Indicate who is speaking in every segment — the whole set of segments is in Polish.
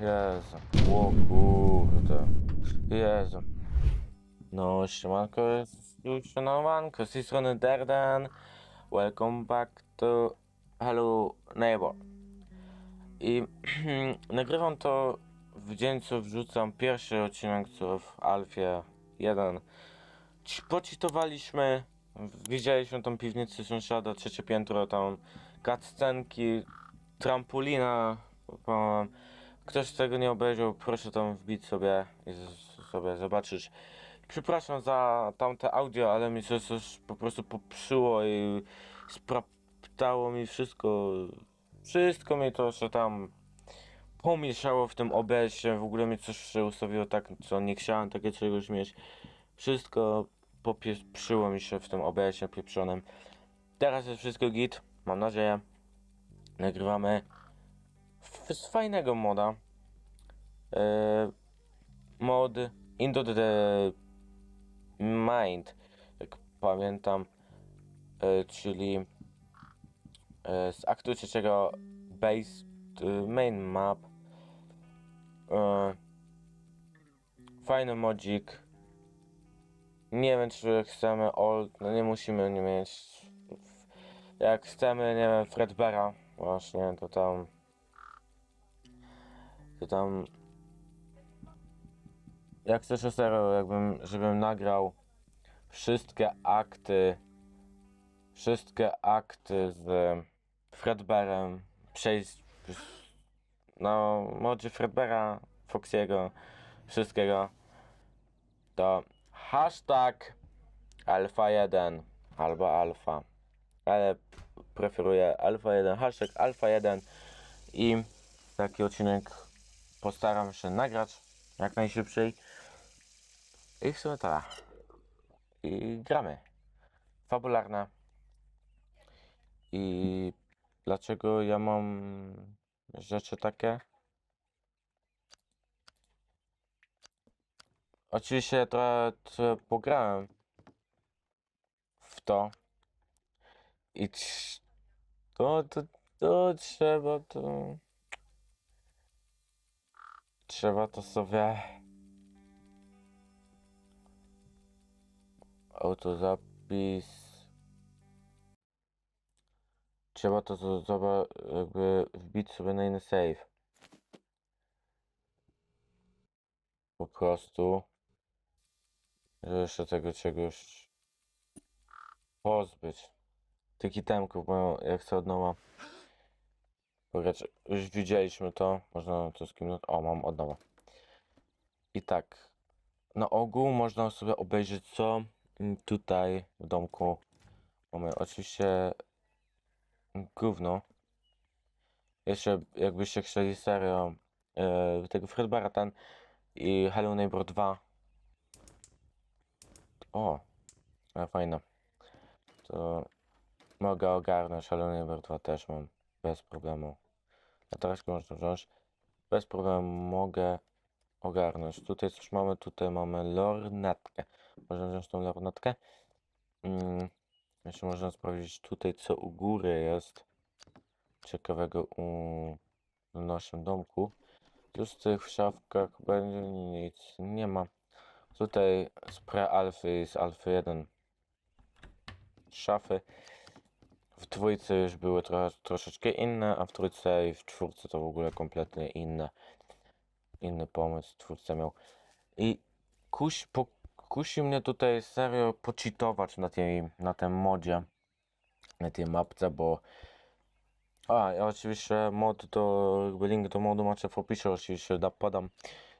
Speaker 1: Jezu. O kurde. Jezu. No, siemanko, szanowanko, z tej strony Derdan. Welcome back to Hello Neighbor. I nagrywam to w dzień, co wrzucam pierwszy odcinek, co w Alfie 1. Ci- Poczytowaliśmy, widzieliśmy tą piwnicę sąsiada, trzecie piętro, tam cutscenki, trampolina. Ktoś tego nie obejrzał, proszę tam wbić sobie i sobie zobaczyć. Przepraszam za tamte audio, ale mi coś, coś po prostu popsuło i spraptało mi wszystko. Wszystko mi to, że tam pomieszało w tym OBS-ie, w ogóle mi coś się ustawiło tak, co nie chciałem takie czegoś mieć. Wszystko popieprzyło mi się w tym OBS-ie pieprzonym. Teraz jest wszystko git, mam nadzieję. Nagrywamy z fajnego moda. E, mod Into the Mind, jak pamiętam, e, czyli e, z aktu trzeciego Base e, Main Map. E, fajny modzik. Nie wiem, czy chcemy old, no nie musimy nie mieć. Jak chcemy, nie wiem, Fredbeara, właśnie, to tam. Tam. Jak chcesz jakbym, żebym nagrał wszystkie akty, wszystkie akty z Fredbearem, przejść no, modzie Fredbeara, Foxiego, wszystkiego, to hashtag alfa 1 albo alfa, ale preferuję alfa 1, hashtag alfa 1 i taki odcinek postaram się nagrać jak najszybciej. I w sumie to. I gramy. Fabularna. I dlaczego ja mam rzeczy takie? Oczywiście trochę, trochę pograłem w to. I to, to, to trzeba to. Trzeba to sobie. Autozapis. Trzeba to zoba, jakby wbić sobie na inny save. Po prostu. Żeby jeszcze tego czegoś pozbyć. Tych itemków, bo ja chcę od nowa Już widzieliśmy to. Można to skimnąć. O, mam od nowa. I tak. Na ogół można sobie obejrzeć co tutaj w domku mamy. Oczywiście gówno. Jeszcze jakbyście chcieli serio e, tego Fredbeara ten i Hello Neighbor 2. O, ale fajne. To mogę ogarnąć Hello Neighbor 2 też mam bez problemu. Latareczkę można wziąć. Bez problemu mogę ogarnąć. Tutaj coś mamy, tutaj mamy lornetkę. Można wziąć tą lornetkę. Mm, jeszcze można sprawdzić tutaj, co u góry jest ciekawego u w naszym domku. Tu z tych szafkach będzie nic nie ma. Tutaj z pre-alfy i z alfy 1 szafy. W dwójce już były trochę, troszeczkę inne, a w trójce i w czwórce to w ogóle kompletnie inne. Inny pomysł w czwórce miał. I kuś, po, kusi mnie tutaj serio pocitować na tej, na tym modzie, na tej mapce, bo a, ja oczywiście mod do, jakby link do modu macie w opisie, oczywiście da, podam,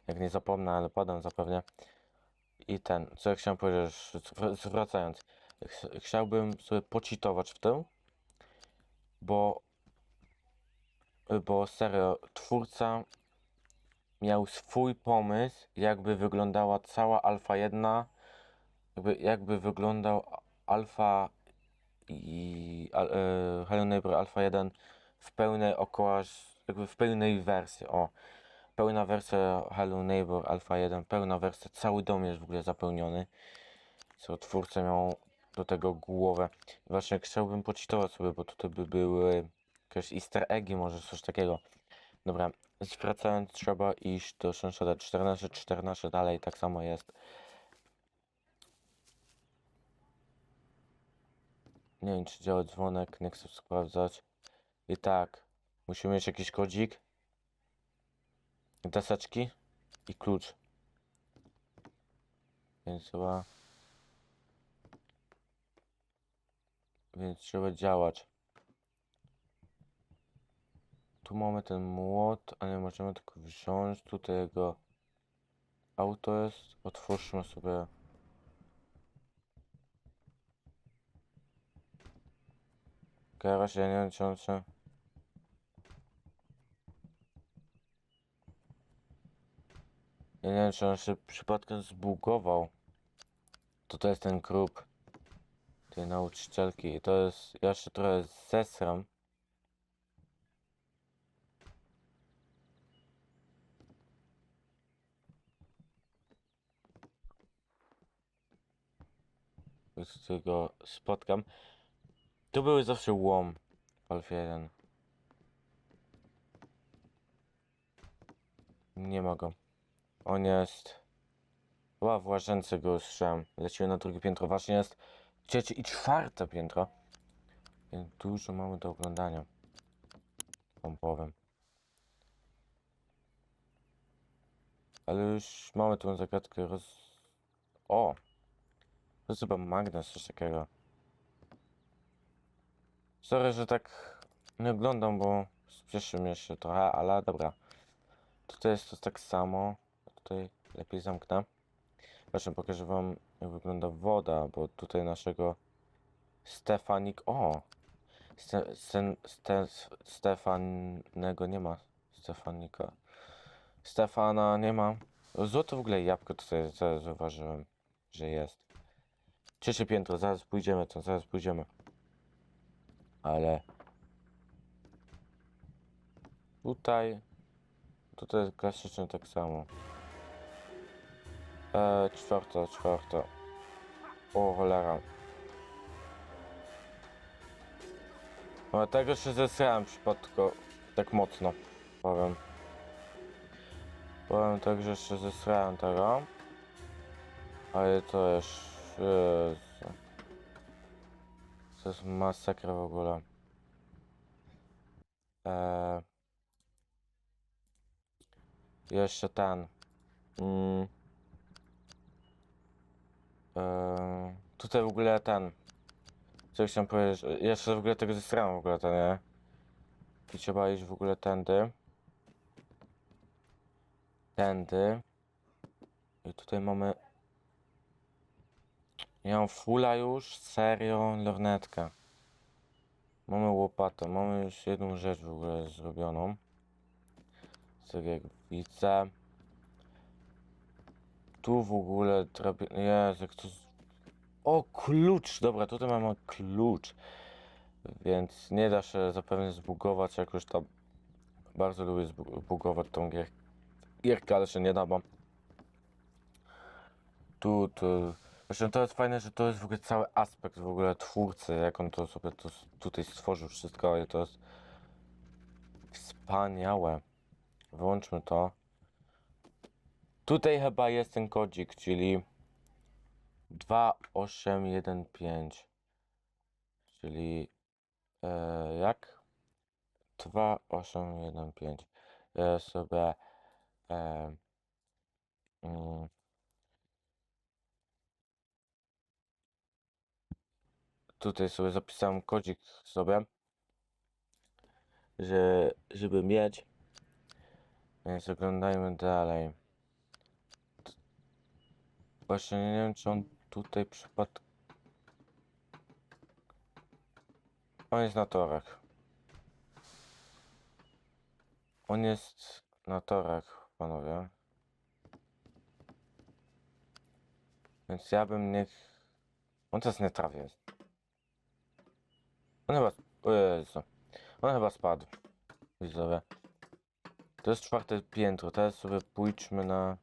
Speaker 1: jak nie zapomnę, ale podam zapewne. I ten, co ja chciałem powiedzieć, zwr- zwracając, ch chciałbym sobie pocitować w tym, bo, bo serio, twórca miał swój pomysł, jakby wyglądała cała Alfa 1, jakby, jakby wyglądał Alfa i al, e, Alpha 1 w pełnej około, jakby w pełnej wersji, o. Pełna wersja Hello Neighbor Alpha 1, pełna wersja, cały dom jest w ogóle zapełniony. Co twórca miał do tego głowę. Właśnie chciałbym poczytować sobie, bo tutaj by były jakieś easter eggi, może coś takiego. Dobra, Więc wracając trzeba iść do sąsiada 14, 14 dalej tak samo jest. Nie wiem czy działa dzwonek, nie chcę sprawdzać. I tak, musimy mieć jakiś kodzik. Deseczki i klucz. Więc chyba... Więc trzeba działać. Tu mamy ten młot, ale możemy tylko wziąć. Tutaj jego auto jest. Otwórzmy sobie. Garaż, ja nie wiem. Ja nie wiem czy on się przypadkiem zbugował. To to jest ten kruk tej nauczycielki. I to jest... Ja się trochę zesram. z którego spotkam. Tu były zawsze łom w Alfie 1. Nie ma go. On jest... Chyba w łazience go usłyszałem. Na drugie piętro. Właśnie jest trzecie i czwarte piętro. Więc dużo mamy do oglądania. Wam powiem. Ale już mamy tą zagadkę roz... O! To jest chyba magnes, coś takiego. Sorry, że tak nie oglądam, bo spieszy mnie się trochę, ale dobra. Tutaj jest to tak samo. Tutaj lepiej zamknę. Zresztą pokażę wam, jak wygląda woda, bo tutaj naszego Stefanik... O! Ste, Sten, Ste, Stefanego nie ma. Stefanika. Stefana nie ma. Złoto w ogóle jabłko tutaj zaraz zauważyłem, że jest. Trzecie piętro, zaraz pójdziemy to, zaraz pójdziemy. Ale... Tutaj... Tutaj klasycznie tak samo. Eee, czwarta, czwarta. O cholera. No tego się zesrałem przypadko tak mocno, powiem. Powiem tak, że się zesrałem tego. Ale to jest... To jest masakra w ogóle. Eee... Jeszcze ten. Mm. Eee... Tutaj w ogóle ten. Co chciałem powiedzieć? Jeszcze w ogóle tego zesrałem w ogóle to nie? I trzeba iść w ogóle tędy. Tędy. I tutaj mamy ja mam fulla już, serio, lornetkę. Mamy łopatę, mamy już jedną rzecz w ogóle zrobioną. Tak jak widzę. Tu w ogóle trabi... Jezu, jak to... O, klucz! Dobra, tutaj mamy klucz. Więc nie da się zapewne zbugować, jak już tam... Bardzo lubię zbugować tą gier... gierkę, ale się nie da, bo... Tu, tu... Zresztą to jest fajne, że to jest w ogóle cały aspekt w ogóle twórcy, jak on to sobie to tutaj stworzył wszystko i to jest wspaniałe. Wyłączmy to. Tutaj chyba jest ten kodzik, czyli 2815. Czyli e, jak? 2815. Ja sobie e, mm, tutaj sobie zapisałem kodzik sobie, że, żeby mieć. Więc oglądajmy dalej. Właśnie nie wiem, czy on tutaj przypadł. On jest na torach. On jest na torach, panowie. Więc ja bym niech... On teraz nie jest. On chyba... O Jezu. On chyba spadł. Widzowie. To jest czwarte piętro. Teraz sobie pójdźmy na...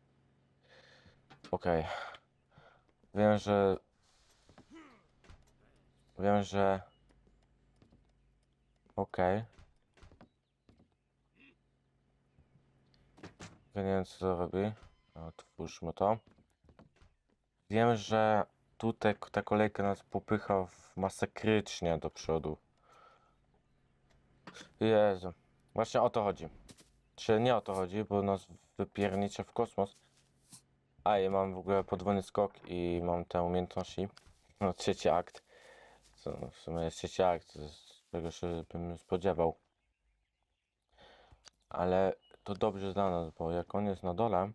Speaker 1: Okej. Wiem, że... Wiem, że... Okej. Ja nie wiem co to robi. Otwórzmy to. Wiem, że tutaj ta kolejka nas popycha w masakrycznie do przodu. Jezu. Właśnie o to chodzi. Czy nie o to chodzi, bo nas wypiernicze w kosmos. A i mam w ogóle podwójny skok i mam te umiejętności. No trzeci akt. Co w sumie jest trzeci akt, z czego się bym spodziewał. Ale to dobrze dla nas, bo jak on jest na dole,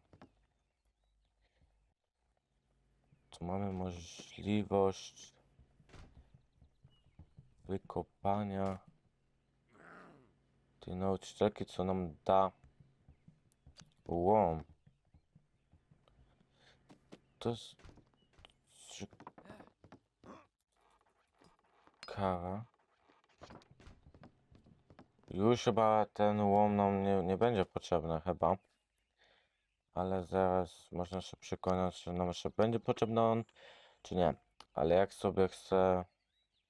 Speaker 1: to mamy możliwość wykopania tej nauczycielki, co nam da łom. To jest ciekawe. Już chyba ten łom nam nie, nie będzie potrzebny, chyba. Ale zaraz można się przekonać, czy nam jeszcze będzie potrzebny on, czy nie. Ale jak sobie chcę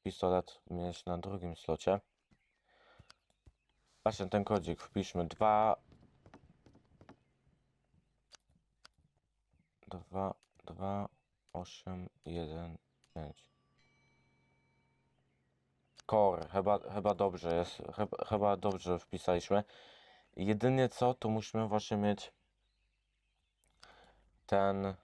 Speaker 1: pistolet mieć na drugim slocie. Właśnie ten kodzik wpiszmy 2 2 2 8 1 5 Core, chyba, chyba dobrze jest, chyba, chyba dobrze wpisaliśmy. Jedynie co, to musimy właśnie mieć ten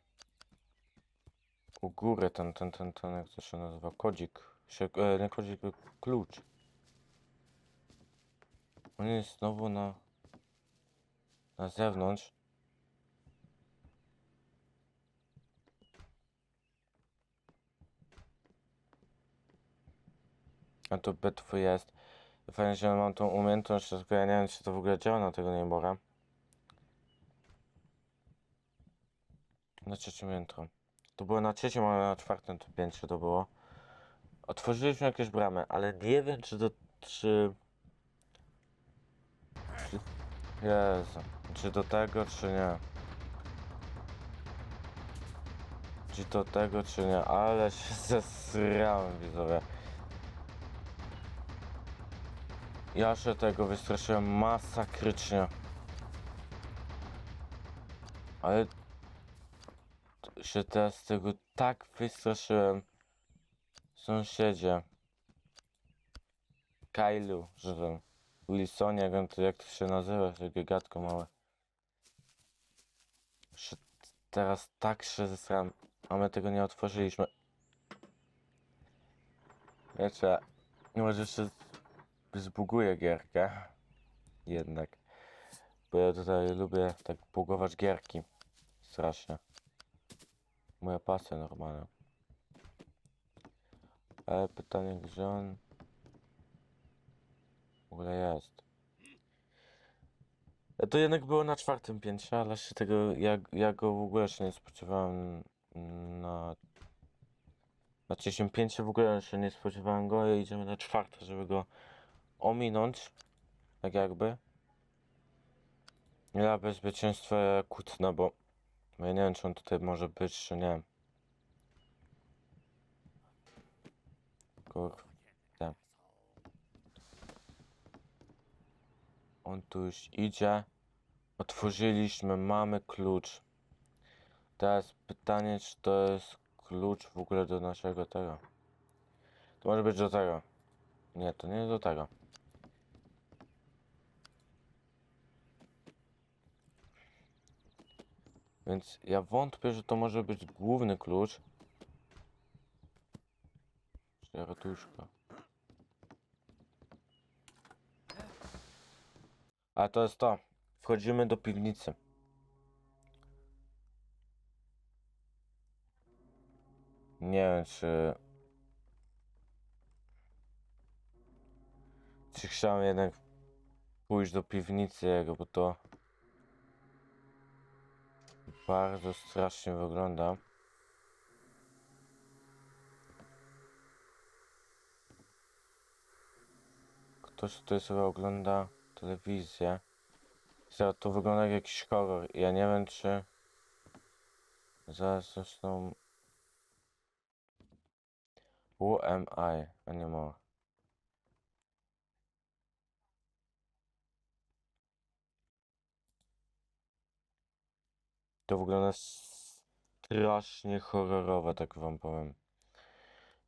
Speaker 1: u góry, ten, ten, ten, ten, jak to się nazywa, kodzik, się, e, nie kodzik, klucz. On jest znowu na, na zewnątrz. A to bitwy jest. Fajnie, że mam tą umiejętność, wiem, czy to w ogóle działa na tego niebora. Na trzecim piętro. To było na trzecim, ale na czwartym to piętrze to było. Otworzyliśmy jakieś bramy, ale nie wiem, czy to, czy... czy... Jezu. Czy do tego, czy nie. Czy do tego, czy nie, ale się zesrałem, widzowie. Ja się tego wystraszyłem masakrycznie. Ale się teraz tego tak wystraszyłem. Sąsiedzie. Kailu, że Wilsonie, jak, on to, jak to się nazywa, takie gadko małe. Się teraz tak się zesrałem, a my tego nie otworzyliśmy. Wiecie, może jeszcze zbuguję gierkę. Jednak. Bo ja tutaj lubię tak bugować gierki. Strasznie. Moja pasja normalna. Ale pytanie, gdzie on w ogóle jest? E, To jednak było na czwartym piętrze, ale się tego, ja, ja go w ogóle się nie spodziewałem na... Na trzecim piętrze w ogóle się nie spodziewałem go i idziemy na czwarte, żeby go ominąć, tak jakby. Dla bezpieczeństwa kłótna, bo ja nie wiem, czy on tutaj może być, czy nie. Kurde. On tu już idzie. Otworzyliśmy, mamy klucz. Teraz pytanie, czy to jest klucz w ogóle do naszego tego. To może być do tego. Nie, to nie do tego. Więc ja wątpię, że to może być główny klucz. Czy ratuszka. A to jest to. Wchodzimy do piwnicy. Nie wiem, czy... Czy chciałem jednak pójść do piwnicy jego, bo to... Bardzo strasznie wygląda. Ktoś tutaj sobie ogląda telewizję. Zaraz to wygląda jak jakiś horror. Ja nie wiem czy... Zaraz zresztą... Who am I anymore? To wygląda strasznie horrorowe, tak wam powiem.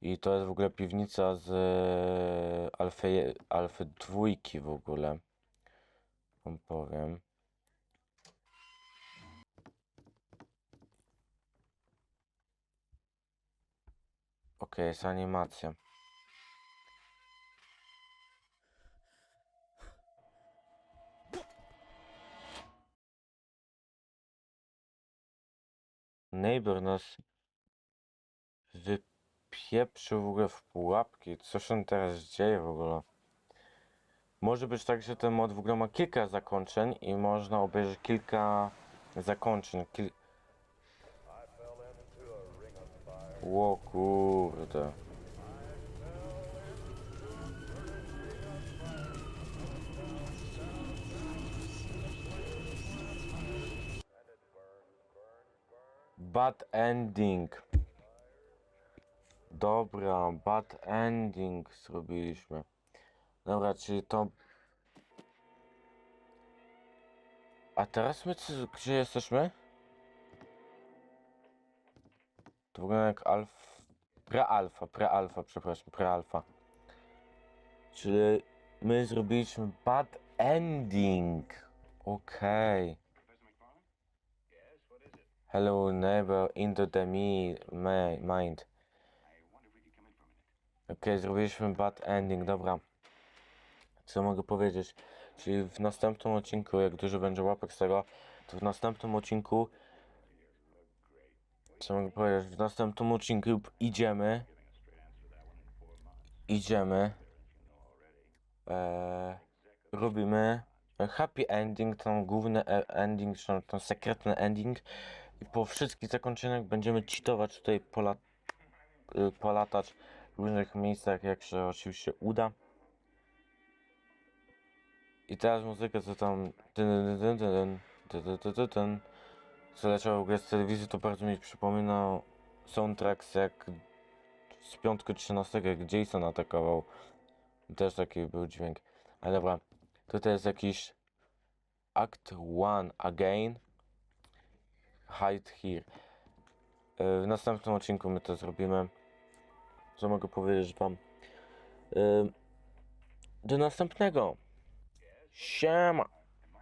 Speaker 1: I to jest w ogóle piwnica z e, Alfy, Alfy dwójki w ogóle. Wam powiem. Okej, jest animacja. Neighbor nas wypieprzył w ogóle w pułapki. Co się teraz dzieje w ogóle? Może być tak, że ten mod w ogóle ma kilka zakończeń i można obejrzeć kilka zakończeń. Kil... Ło kurde. Bad ending. Dobra, bad ending zrobiliśmy. Dobra, czyli to... A teraz my gdzie jesteśmy? To wygląda jak alf... Prealfa, prealfa, przepraszam, prealfa. Czyli my zrobiliśmy bad ending. Okej. Hello neighbor, into the me, my mind. Okej, zrobiliśmy bad ending, dobra. Co mogę powiedzieć? Czyli w następnym odcinku, jak dużo będzie łapek z tego, to w następnym odcinku... Co mogę powiedzieć? W następnym odcinku idziemy... Idziemy... Eee, robimy happy ending, ten główny e- ending, ten sekretny ending. I po wszystkich zakończeniach będziemy cheatować tutaj pola, polatać w różnych miejscach, jak się oczywiście uda. I teraz muzykę, co tam ten, ten, ten, ten, ten, ten, co leciało grę z telewizji, to bardzo mi przypomina soundtracks jak z piątku 13, jak Jason atakował. Też taki był dźwięk. Ale dobra, tutaj jest jakiś Act One Again. Hide here. E, W następnym odcinku my to zrobimy. Co mogę powiedzieć wam? E, Do następnego. Siema.